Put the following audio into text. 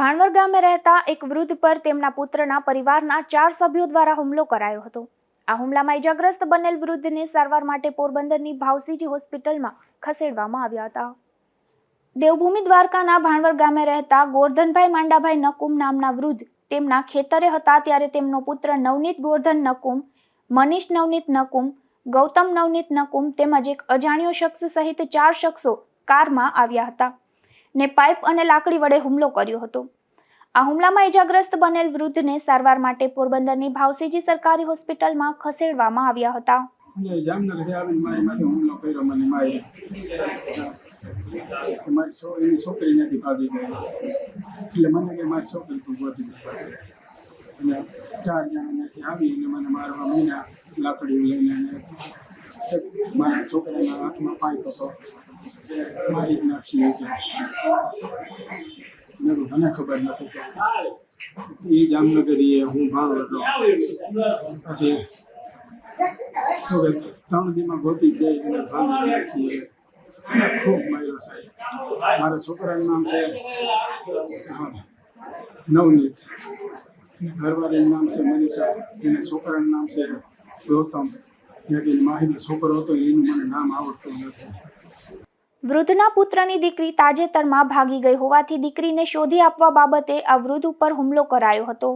ભાણવર ગામે રહેતા એક વૃદ્ધ પર તેમના પુત્રના પરિવારના ચાર સભ્યો દ્વારા હુમલો કરાયો હતો. આ હુમલામાં ઇજાગ્રસ્ત બનેલ વૃદ્ધને સારવાર માટે પોરબંદરની ભાવસીજી હોસ્પિટલમાં ખસેડવામાં આવ્યા હતા. દેવભૂમિ દ્વારકાના ભાણવર ગામે રહેતા ગોરધનભાઈ માંડાભાઈ નકુમ નામના વૃદ્ધ તેમના ખેતરે હતા ત્યારે તેમનો પુત્ર નવનીત ગોરધન નકુમ, મનીષ નવનીત નકુમ, ગૌતમ નવનીત નકુમ તેમજ એક અજાણ્યો શખ્સ સહિત ચાર શખ્સો કારમાં આવ્યા હતા. ને પાઇપ અને લાકડી વડે હુમલો કર્યો હતો. આ હુમલામાં ઇજાગ્રસ્ત બનેલ વૃદ્ધને સારવાર માટે પોરબંદરની ભાવસીજી સરકારી હોસ્પિટલમાં ખસેડવામાં આવ્યા હતા. ચાર જણા નથી આવી અને મને મારવા મહિના લાકડીઓ લઈને મારા છોકરાના હાથમાં પાઇપ હતો મારી નાખી મેં મને ખબર નથી એ જામનગરીએ હું ભાવ હતો પછી હવે ત્રણ દીમાં ગોતી ગઈ અને ભાંગી નાખી અને ખૂબ માર્યો સાહેબ મારા છોકરાનું નામ છે નવનીત ઘરવાળીનું નામ છે મનીષા એના છોકરાનું નામ છે ગૌતમ વૃદ્ધના પુત્રની દીકરી તાજેતરમાં ભાગી ગઈ હોવાથી દીકરીને શોધી આપવા બાબતે આ વૃદ્ધ ઉપર હુમલો કરાયો હતો.